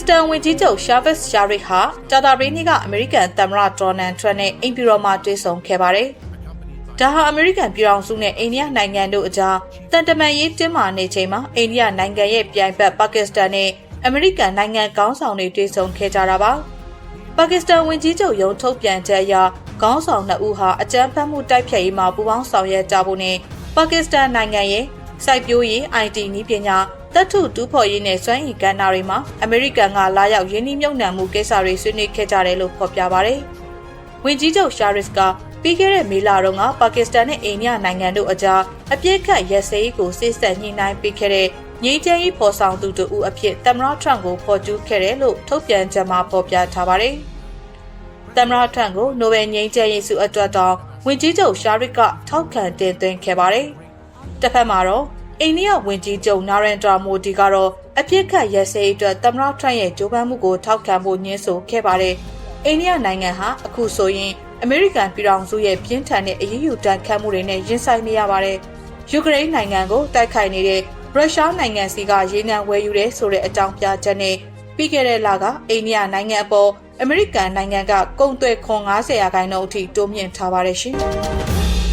စတန်ဝန်ကြီးချုပ်ရှာဗစ်ရှာရစ်ဟာတာတာရီနီကအမေရိကန်သမ္မတဒေါ်နယ်ထရန့်နဲ့အိမ်ဖြူတော်မှာတွေ့ဆုံခဲ့ပါတယ်။ဒါဟာအမေရိကန်ပြည်ထောင်စုနဲ့အိန္ဒိယနိုင်ငံတို့အကြားတန်တမန်ရေးတင်းမာနေချိန်မှာအိန္ဒိယနိုင်ငံရဲ့ပြိုင်ဘက်ပါကစ္စတန်နဲ့အမေရိကန်နိုင်ငံကောင်းဆောင်တွေတွေ့ဆုံခဲ့ကြတာပါ။ပါကစ္စတန်ဝန်ကြီးချုပ်ရုံးထုတ်ပြန်ချက်အရခေါင်းဆောင်နှစ်ဦးဟာအကြမ်းဖက်မှုတိုက်ဖျက်ရေးမှာပူးပေါင်းဆောင်ရွက်ကြဖို့နဲ့ပါကစ္စတန်နိုင်ငံရဲ့စိုက်ပျိုးရေး IT နည်းပညာ တပ်ထုတူးဖော်ရေးနဲ့စွမ်းရည်ကဏ္ဍတွေမှာအမေရိကန်ကလာရောက်ရင်းနှီးမြှုပ်နှံမှုကိစ္စတွေဆွေးနွေးခဲ့ကြတယ်လို့ဖော်ပြပါဗျ။ဝန်ကြီးချုပ်ရှာရစ်ကပြီးခဲ့တဲ့မေလတုန်းကပါကစ္စတန်နဲ့အိန္ဒိယနိုင်ငံတို့အကြားအပြစ်ခတ်ရက်စဲရေးကိုစစ်ဆက်ညှိနှိုင်းပေးခဲ့တဲ့ငြိမ်းချမ်းရေးဖော်ဆောင်သူတို့အဖြစ်သမ္မတထရန့်ကိုဖော်ကျူးခဲ့တယ်လို့ထုတ်ပြန်ချက်မှာဖော်ပြထားပါတယ်။သမ္မတထရန့်ကိုနိုဘယ်ငြိမ်းချမ်းရေးဆုအတွက်တောင်ဝန်ကြီးချုပ်ရှာရစ်ကထောက်ခံတင်သွင်းခဲ့ပါတယ်။တစ်ဖက်မှာတော့ အိန္ဒိယဝန်ကြီးချုပ်နာရန်ဒရာမိုဒီကတော့အပြစ်ခတ်ရက်စဲရေးအတွက်သမ္မတထရန့်ရဲ့ကြိုးပမ်းမှုကိုထောက်ခံဖို့ညှင်းဆိုခဲ့ပါတယ်။အိန္ဒိယနိုင်ငံဟာအခုဆိုရင်အမေရိကန်ပြည်ထောင်စုရဲ့ပြင်းထန်တဲ့အရေးယူတန်းခတ်မှုတွေနဲ့ရင်ဆိုင်နေရပါတယ်။ယူကရိန်းနိုင်ငံကိုတိုက်ခိုက်နေတဲ့ရုရှားနိုင်ငံစီကရေနံဝယ်ယူတဲ့ဆိုတဲ့အကြောင်းပြချက်နဲ့ပြီးခဲ့တဲ့လကအိန္ဒိယနိုင်ငံအပေါ်အမေရိကန်နိုင်ငံကကုန်သွယ်ခွန်90ရာခိုင်နှုန်းအထိတိုးမြင့်ထားပါတယ်ရှင်။